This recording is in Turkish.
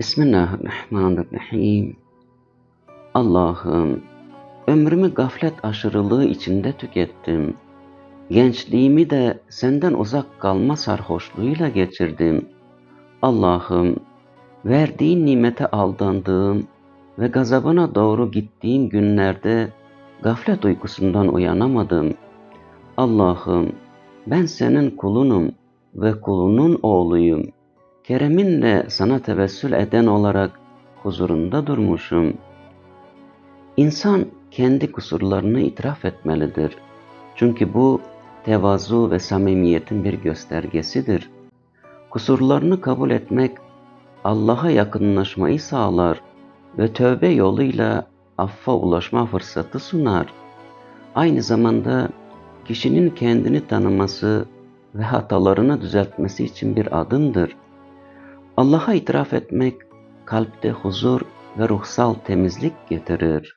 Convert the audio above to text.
Bismillahirrahmanirrahim. Allah'ım, ömrümü gaflet aşırılığı içinde tükettim. Gençliğimi de senden uzak kalma sarhoşluğuyla geçirdim. Allah'ım, verdiğin nimete aldandığım ve gazabına doğru gittiğim günlerde gaflet uykusundan uyanamadım. Allah'ım, ben senin kulunum ve kulunun oğluyum. Kereminle sana tevessül eden olarak huzurunda durmuşum. İnsan kendi kusurlarını itiraf etmelidir. Çünkü bu tevazu ve samimiyetin bir göstergesidir. Kusurlarını kabul etmek Allah'a yakınlaşmayı sağlar ve tövbe yoluyla affa ulaşma fırsatı sunar. Aynı zamanda kişinin kendini tanıması ve hatalarını düzeltmesi için bir adımdır. Allah'a itiraf etmek kalpte huzur ve ruhsal temizlik getirir.